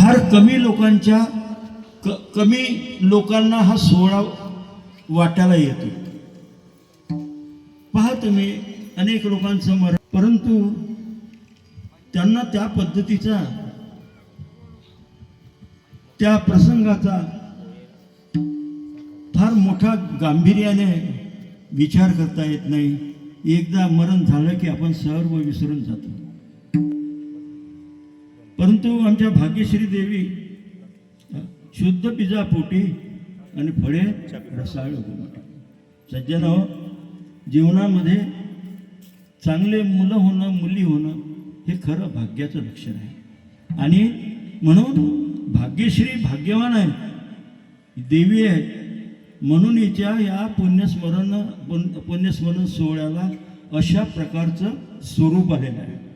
फार कमी लोकांच्या क कमी लोकांना हा सोहळा वाटायला येतो. पहा तुम्ही अनेक लोकांचं मरण परंतु त्यांना त्या पद्धतीचा त्या प्रसंगाचा फार मोठा गांभीर्याने विचार करता येत नाही. एकदा मरण झालं की आपण सर्व विसरून जातो. परंतु आमच्या भाग्यश्री देवी शुद्ध पिजा पोटी आणि फळे रसाळ सज्जनाव जीवनामध्ये चांगले मुलं होणं मुली होणं हे खरं भाग्याचं लक्षण आहे. आणि म्हणून भाग्यश्री भाग्यवान आहे देवी आहे. म्हणून हिच्या या पुण्यस्मरण पुण्य- पुण्यस्मरण सोहळ्याला अशा प्रकारचं स्वरूप आलेलं आहे.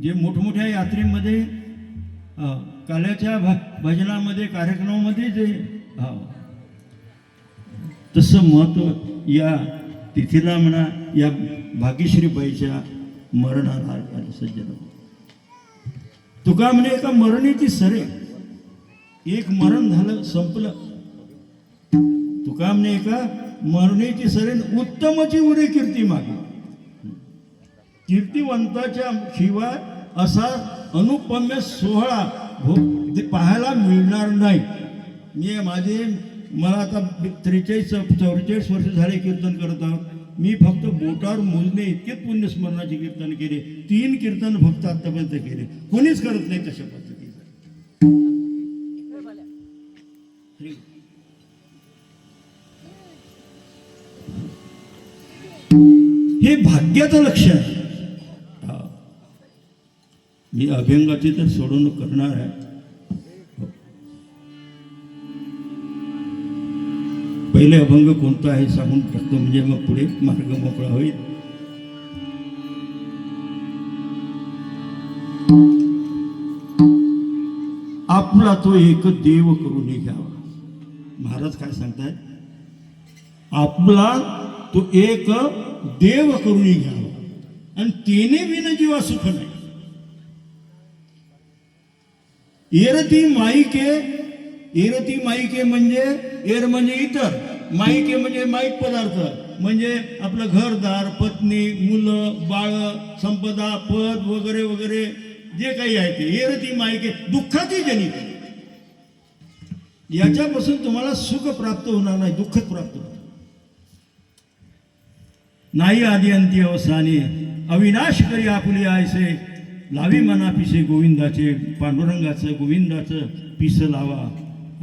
जे मोठमोठ्या यात्रेमध्ये काल्याच्या भ भजनामध्ये कार्यक्रमामध्ये जे तसं महत्त्व या तिथीला म्हणा या भाग्यश्रीबाईच्या मरणाला सज्जन तुका म्हणे एका मरणीची सरे. एक मरण झालं संपलं. तुका म्हणे एका मरणीची सरे उत्तमची उरी कीर्ती मागे. कीर्तिवंताच्या शिवाय असा अनुपम्य सोहळा भो ते पाहायला मिळणार नाही. मी माझे मला आता त्रेचाळीस चौवेचाळीस वर्ष झाले कीर्तन करत आहोत. मी फक्त बोटावर मोजणे इतके पुण्यस्मरणाचे कीर्तन केले. तीन कीर्तन फक्त आतापर्यंत केले. कोणीच करत नाही तशा पद्धतीचं हे भाग्याचं लक्ष आहे. मी अभ्यंगाची तर सोडवणूक करणार आहे. पहिले अभंग कोणता आहे सांगून करतो म्हणजे मग पुढे मार्ग मोकळा होईल. आपला तो एक देव करून घ्यावा. महाराज काय सांगतायत? आपला तो एक देव करून घ्यावा. आणि तेने विना जीवा सुख नाही. एरती माईके एरती माईके म्हणजे एर म्हणजे इतर माईके म्हणजे माईक पदार्थ म्हणजे आपलं घरदार पत्नी मुलं बाळ संपदा पद वगैरे वगैरे जे काही आहे ते. एरती माईके दुःखाची जनित याच्यापासून तुम्हाला सुख प्राप्त होणार नाही दुःखच प्राप्त होणार. नाही आदी अंती अवसाने अविनाश करी आपली आयसे. लावी मना पिसे गोविंदाचे पांडुरंगाचं गोविंदाचं पिस लावा.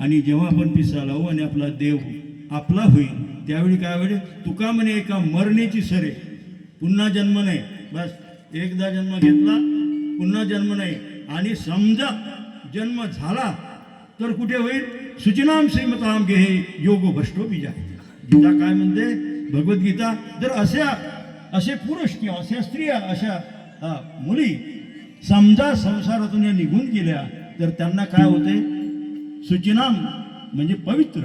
आणि जेव्हा आपण पिसा लावू आणि आपला देव आपला होईल त्यावेळी काय होईल? तुका म्हणे एका मरणेची सरे. पुन्हा जन्म नाही. बस एकदा जन्म घेतला पुन्हा जन्म नाही. आणि समजा जन्म झाला तर कुठे होईल? सुचिनाम श्रीमताम घे योग भ्रष्टो बीजा. गीता काय म्हणते? भगवद्गीता. जर अशा असे पुरुष किंवा अशा स्त्रिया अशा मुली समजा संसारातून या निघून गेल्या तर त्यांना काय होते? सुचिनाम म्हणजे पवित्र.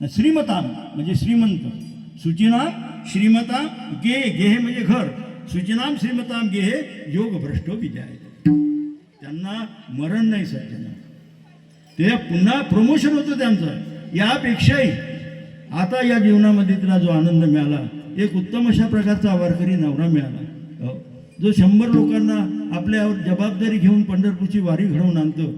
श्रीमताम म्हणजे श्रीमंत. सुचिनाम श्रीमताम गे गेहे म्हणजे घर. सुचिनाम श्रीमताम गेहे योग भ्रष्ट विजय त्यांना मरण नाही सज्जना. ते पुन्हा प्रमोशन होतं त्यांचं. यापेक्षाही आता या जीवनामध्ये तिला जो आनंद मिळाला एक उत्तम अशा प्रकारचा वारकरी नवरा मिळाला. जो शंभर लोकांना आपल्यावर जबाबदारी घेऊन पंढरपूरची वारी घडवून आणतो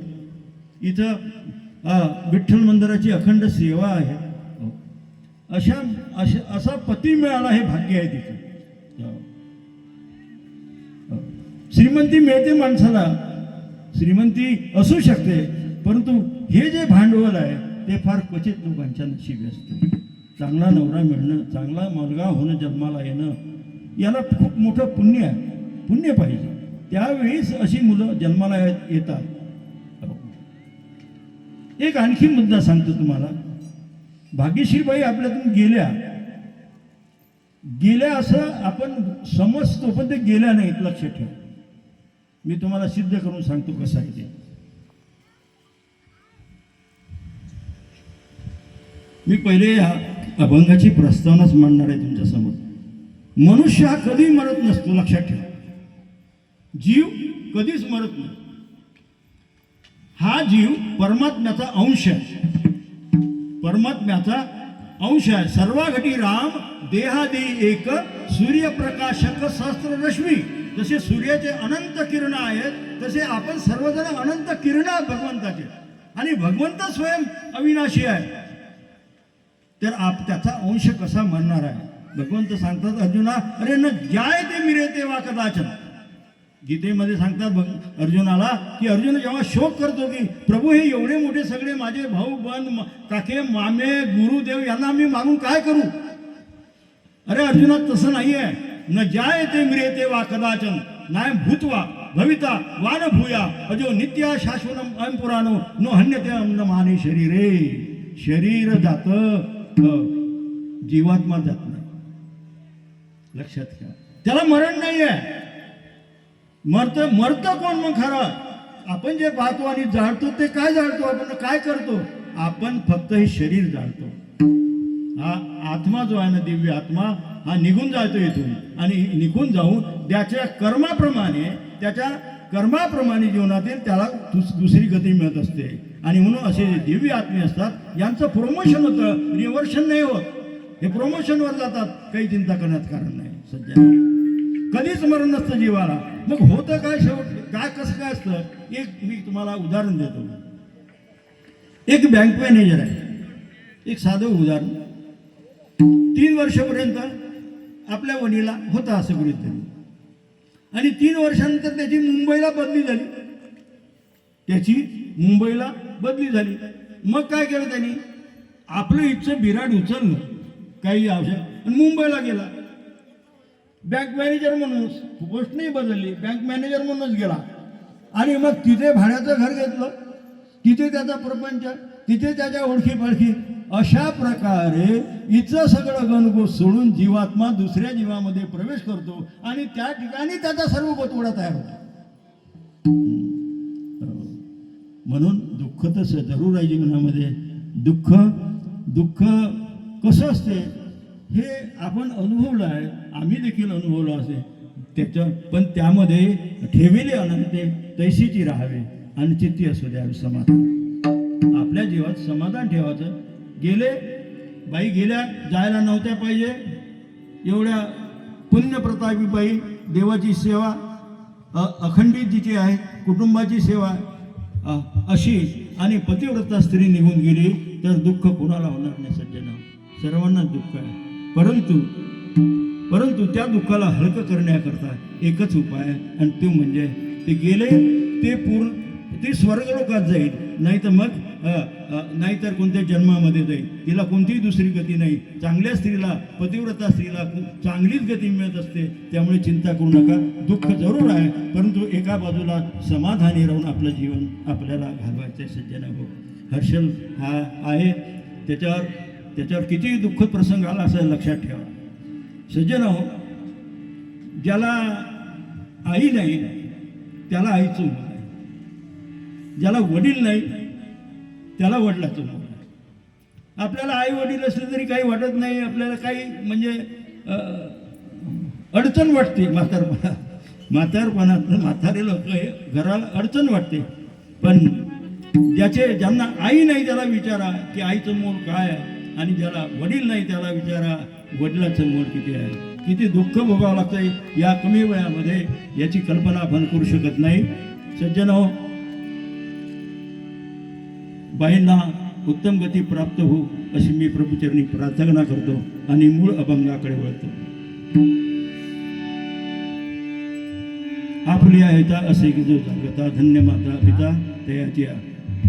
इथं विठ्ठल मंदिराची अखंड सेवा आहे हो. अशा अशा असा पती मिळाला हे भाग्य आहे तिथं हो. हो. श्रीमंती मिळते माणसाला श्रीमंती असू शकते परंतु हे जे भांडवल आहे ते फार क्वचित लोकांच्या नशिबी असते चांगला नवरा मिळणं चांगला मुलगा होणं जन्माला येणं याला खूप मोठं पुण्य आहे पुण्य पाहिजे. त्यावेळीच अशी मुलं जन्माला येतात. एक आणखी मुद्दा सांगतो तुम्हाला. भाग्यश्रीबाई आपल्यातून गेल्या. गेल्या असं आपण समजतो पण ते गेल्या नाहीत लक्षात ठेवा. मी तुम्हाला सिद्ध करून सांगतो कसं आहे ते. मी पहिले ह्या अभंगाची प्रस्तावनाच मांडणार आहे तुमच्यासमोर. मनुष्य हा कधी मरत नसतो लक्षात ठेवा. जीव कधीच मरत नाही. हा जीव परमात्म्याचा अंश आहे. परमात्म्याचा अंश आहे. सर्वाघटी राम देहादे एक सूर्यप्रकाशक सहस्त्र रश्मी जसे सूर्याचे अनंत किरण आहेत तसे आपण सर्वजण अनंत किरण आहात भगवंताचे. आणि भगवंत स्वयं अविनाशी आहे. तर आप त्याचा अंश कसा म्हणणार आहे? भगवंत सांगतात अर्जुना अरे न ज्याय ते मिरे तेव्हा कदाचन. गीतेमध्ये सांगतात बघ अर्जुनाला की अर्जुन जेव्हा शोक करतो की प्रभू हे एवढे मोठे सगळे माझे भाऊ बंद काके मामे गुरुदेव यांना मी मागून काय करू? अरे अर्जुना तसं नाही आहे न जाय ते मिरे वा कदाचन नाय भूतवा भविता वान भूया अजो नित्या शाश्वत अयम पुराणो नो हन्यते अन्न माने शरीरे. शरीर जात जीवात्मा जात नाही. लक्षात घ्या त्याला मरण नाही आहे मरत मरत कोण मग खरं? आपण जे पाहतो आणि जाळतो ते काय जाळतो आपण काय करतो? आपण फक्त हे शरीर जाळतो हा आत्मा जो आहे ना दिव्य आत्मा हा निघून जातो इथून. आणि निघून जाऊन त्याच्या कर्माप्रमाणे त्याच्या कर्माप्रमाणे जीवनातील त्याला दुस- दुसरी गती मिळत असते. आणि म्हणून असे जे दिव्य आत्मे असतात यांचं प्रमोशन होतं. रिव्हर्शन नाही होत. हे प्रमोशनवर जातात. काही चिंता करण्यात कारण नाही. सध्या कधीच मरण नसतं जीवाला. मग होतं काय शेवट? काय कसं काय असतं? एक मी तुम्हाला उदाहरण देतो. एक बँक मॅनेजर आहे. एक साधं उदाहरण. तीन वर्षापर्यंत आपल्या वडीला होता असं गृहित धरू आणि तीन वर्षानंतर त्याची मुंबईला बदली झाली. त्याची मुंबईला बदली झाली. मग काय केलं त्यांनी? आपलं इथचं बिराड उचललं. काही आवश्यक आणि मुंबईला गेला. बँक मॅनेजर म्हणूनच पोस्ट नाही बदलली बँक मॅनेजर म्हणूनच गेला. आणि मग तिथे भाड्याचं घर घेतलं. तिथे त्याचा प्रपंच तिथे त्याच्या ओळखी पाळखी अशा प्रकारे इथं सगळं गणगो सोडून जीवात्मा दुसऱ्या जीवामध्ये प्रवेश करतो आणि त्या ठिकाणी त्याचा सर्व गोतवडा तयार होतो. म्हणून दुःख तसं जरूर आहे जीवनामध्ये दुःख दुःख कसं असते? हे आपण अनुभवलं आहे. आम्ही देखील अनुभवलो असे. त्याच्या पण त्यामध्ये ठेविले अनंते तैशीची राहावे आणि चित्ती असू द्यावी समाधान. आपल्या जीवात समाधान ठेवायचं. गेले बाई गेल्या जायला नव्हत्या पाहिजे. एवढ्या पुण्यप्रतापी बाई देवाची सेवा अखंडित जिची आहे कुटुंबाची सेवा अशी आणि पतिव्रता स्त्री निघून गेली तर दुःख कुणाला होणार नाही सज्जना. सर्वांनाच दुःख आहे. परंतु परंतु त्या दुःखाला हलकं करण्याकरता एकच उपाय आणि तो म्हणजे ते गेले ते पूर्ण ते स्वर्गलोकात जाईल नाही तर मग नाहीतर कोणत्या जन्मामध्ये जाईल. तिला कोणतीही दुसरी गती नाही. चांगल्या स्त्रीला पतिव्रता स्त्रीला चांगलीच गती मिळत असते. त्यामुळे चिंता करू नका. दुःख जरूर आहे परंतु एका बाजूला समाधानी राहून आपलं जीवन आपल्याला घालवायचं आहे सज्जन हो हर्षल हा आहे. त्याच्यावर त्याच्यावर कितीही दुःखद प्रसंग आला असं लक्षात ठेवा. सज्जन हो ज्याला आई नाही त्याला आईचं मोल आहे ज्याला वडील नाही त्याला वडिलाचं मोल आहे आपल्याला आई वडील असले तरी काही वाटत नाही आपल्याला काही म्हणजे अडचण वाटते. म्हातारपणा म्हातारपणात म्हातारे लोक हे घराला अडचण वाटते. पण ज्याचे ज्यांना आई नाही त्याला विचारा की आईचं मोल काय आहे? आणि ज्याला वडील नाही त्याला विचारा वडिलाचं मोल किती आहे? किती दुःख भोगावं लागतंय? या कमी वयामध्ये याची कल्पना आपण करू शकत नाही. सज्जन हो बाईंना उत्तम गती प्राप्त हो अशी मी प्रभूचरणी प्रार्थना करतो आणि मूळ अभंगाकडे वळतो. आपली आहे असे की जो धन्य माता पिता तयाची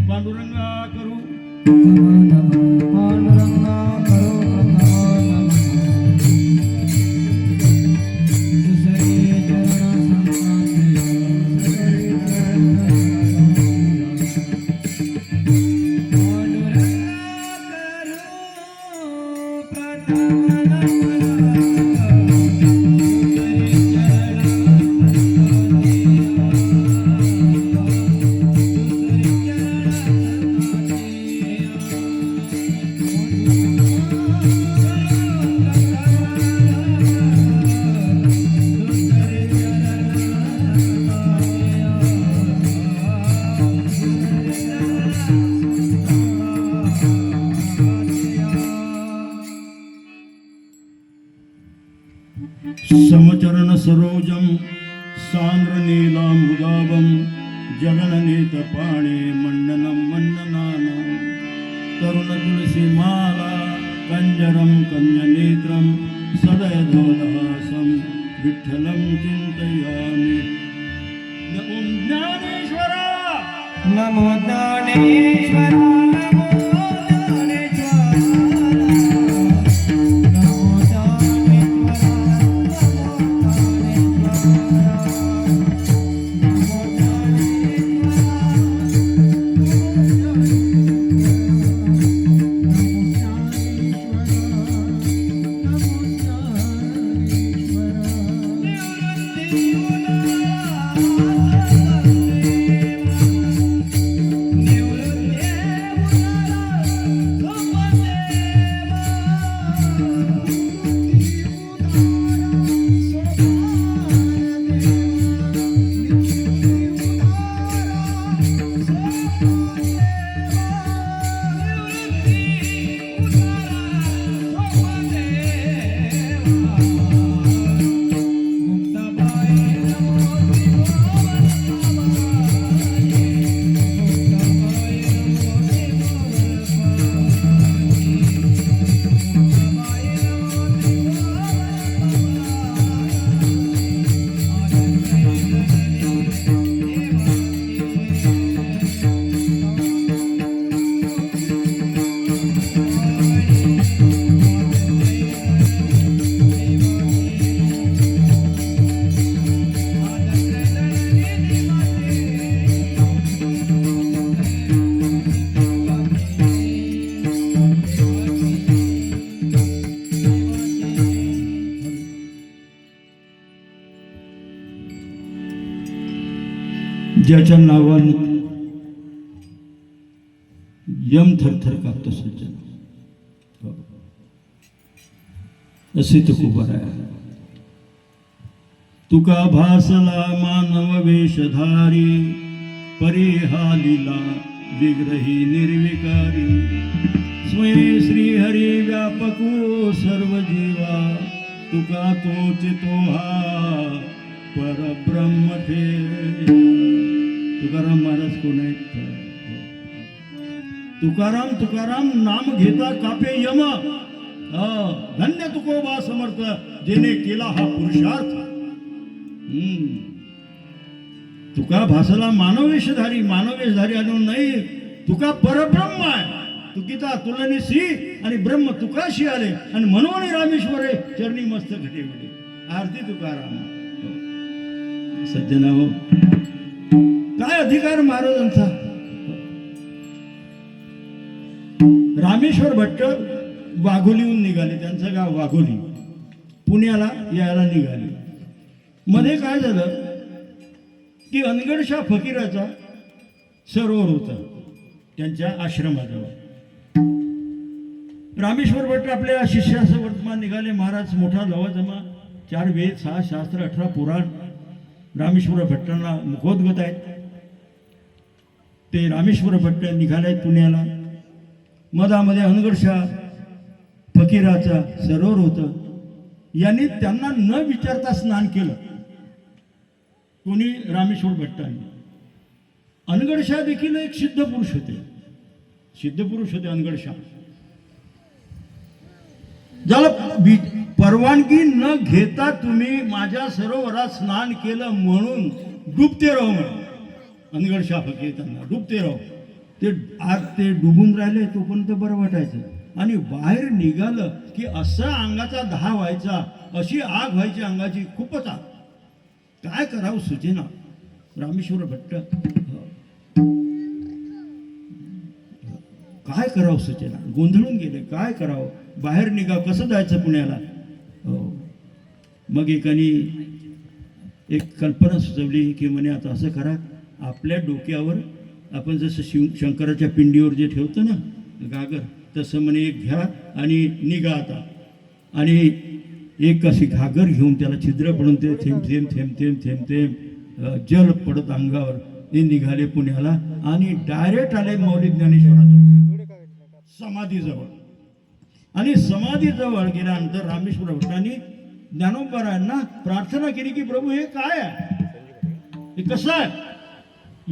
पांडुरंगा करू. पांडुरंगा जगननीतपाणे मण्डनं मण्डनानं। तरुणतुलसीमाला कञ्जरं कञ्जनेत्रं सदयदोलहासं विठ्ठलं चिन्तयामि। नमो ज्ञानेश्वरा! नमो ज्ञानेश्वर ज्याच्या नावानं यम थरथर कापतो सज्जन हो. असे तुकोबर आहे तुका भासला मानव वेशधारी परी हा लीला विग्रही निर्विकारी स्वयं श्री हरी व्यापको सर्व जीवा तुका तो हा परब्रह्म ठे तुकाराम महाराज कोण आहेत? तुकाराम तुकाराम नाम घेता कापे यम। धन्य तुकोबा समर्थ जेने केला हा पुरुषार्थ। तुका भासला मानवेशधारी मानवेशधारी आणून नाही तुका परब्रह्म आहे। तुकिता तुलनी सी आणि ब्रह्म तुकाशी आले आणि मनोनी रामेश्वरे चरणी मस्त घटे घडे आरती तुकाराम. सज्जना हो काय अधिकार महाराजांचा? रामेश्वर भट्ट वाघोलीहून निघाले त्यांचं गाव वाघोली. पुण्याला यायला निघाले. मध्ये काय झालं? की अनगडशा फकीराचा सरोवर होता त्यांच्या आश्रमाजवळ. रामेश्वर भट्ट आपल्या शिष्याचं वर्तमान निघाले महाराज मोठा लवाजमा चार वेद सहा शास्त्र अठरा पुराण रामेश्वर भट्टांना मुखोद्गत आहेत. ते रामेश्वर भट्ट निघाले पुण्याला. मधामध्ये अनगडशा फकीराचा सरोवर होतं. यांनी त्यांना न विचारता स्नान केलं. कोणी? रामेश्वर भट्टांनी. अनगडशा देखील एक सिद्ध पुरुष होते. सिद्ध पुरुष होते अनगडशा ज्याला परवानगी न घेता तुम्ही माझ्या सरोवरात स्नान केलं म्हणून डुबते राहू म्हणे. अनगड फकीर त्यांना डुबते राहू. ते आज ते डुबून राहिले तोपर्यंत बरं वाटायचं. आणि बाहेर निघालं की असा अंगाचा दहा व्हायचा अशी आग व्हायची अंगाची खूपच आग. काय करावं सुचेना. रामेश्वर भट्ट काय करावं सुचेना? गोंधळून गेले. काय करावं? बाहेर निघावं. कसं जायचं पुण्याला? मग एकाने एक कल्पना सुचवली की म्हणे आता असं करा आपल्या डोक्यावर आपण जसं शिव शंकराच्या पिंडीवर जे ठेवतो ना गागर तसं म्हणे एक घ्या आणि निघा आता. आणि एक अशी घागर घेऊन त्याला छिद्र पडून ते थेंब थेंब थेंब थेंब थेंब थेंब जल पडत अंगावर. ते निघाले पुण्याला आणि डायरेक्ट आले मौली ज्ञानेश्वरात समाधीजवळ. आणि समाधीजवळ गेल्यानंतर रामेश्वर भट्टांनी ज्ञानोबरायांना प्रार्थना केली की प्रभू हे काय आहे? हे कसं आहे?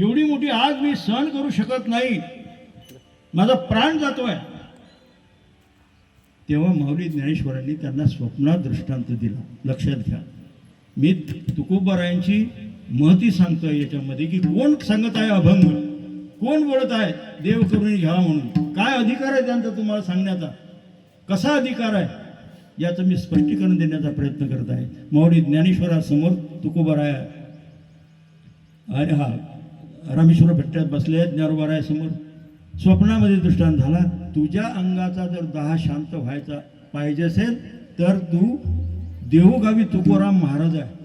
एवढी मोठी आग मी सहन करू शकत नाही. माझा प्राण जातोय. तेव्हा माऊली ज्ञानेश्वरांनी त्यांना स्वप्नात दृष्टांत दिला. लक्षात घ्या. मी तुकोबारायांची महती सांगतोय याच्यामध्ये की कोण सांगत आहे अभंग? कोण बोलत आहे? देव करून घ्या म्हणून. काय अधिकार आहे त्यांचा तुम्हाला सांगण्याचा? कसा अधिकार आहे? याचं मी स्पष्टीकरण देण्याचा प्रयत्न करत आहे. माऊली ज्ञानेश्वरासमोर तुकोबाराय अरे हा रामेश्वर भट्ट्यात बसले आहेत ज्ञानोबारायासमोर. स्वप्नामध्ये दृष्टांत झाला तुझ्या अंगाचा जर दहा शांत व्हायचा पाहिजे असेल तर तू देवगावी तुकोराम महाराज आहे.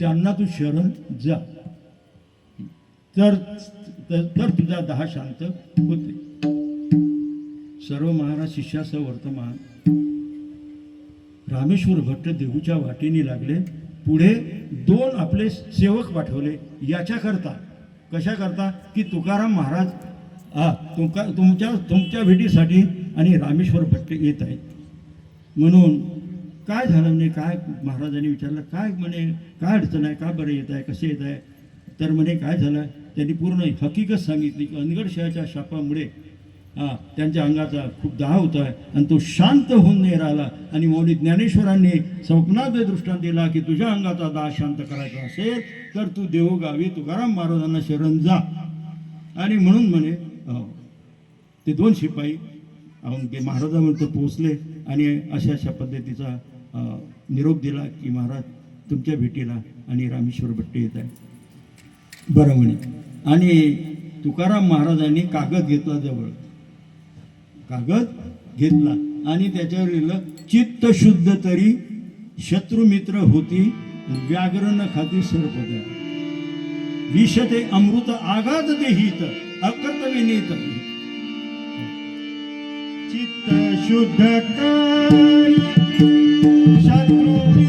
त्यांना तू शरण जा. तर तर तर तुझा दहा शांत होते. सर्व महाराज शिष्यासह वर्तमान. रामेश्वर भट्ट देहूच्या वाटेने लागले. पुढे दोन आपले सेवक पाठवले. याच्याकरता कशाकरता? की तुकाराम महाराज हा तुमका तुमच्या तुमच्या भेटीसाठी आणि रामेश्वर भट्ट येत आहेत. म्हणून काय झालं म्हणे? काय महाराजांनी विचारलं? काय म्हणे? काय अडचण आहे? का बरं येत आहे? कसे येत आहे? तर म्हणे काय झालं? त्यांनी पूर्ण हकीकत सांगितली की अनगडशहाच्या शापामुळे हा त्यांच्या अंगाचा खूप दाह होता आहे आणि तो शांत होऊन नाही राहिला आणि मौली ज्ञानेश्वरांनी स्वप्नात दृष्टांत दिला की तुझ्या अंगाचा दाह शांत करायचा असेल तर तू देवगावी तुकाराम महाराजांना शरण जा. आणि म्हणून म्हणे ते दोन शिपाई अहो, ते महाराजांपर्यंत पोहोचले आणि अशा अशा पद्धतीचा निरोप दिला की महाराज तुमच्या भेटीला आणि रामेश्वर भट्टे येत आहे बरं म्हणे. आणि तुकाराम महाराजांनी कागद घेतला जवळ. कागद घेतला. आणि त्याच्यावर लिहिलं चित्त शुद्ध तरी शत्रुमित्र होती व्याघ्र न खाती सर्प विष ते अमृत आघात देहित अकर्तव्य नेत. चित्त शुद्ध कर शत्रू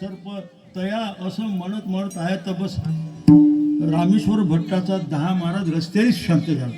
सर्प तया असं म्हणत म्हणत आहे तर बस रामेश्वर भट्टाचा दहा महाराज रस्त्यानेच शांत झाला.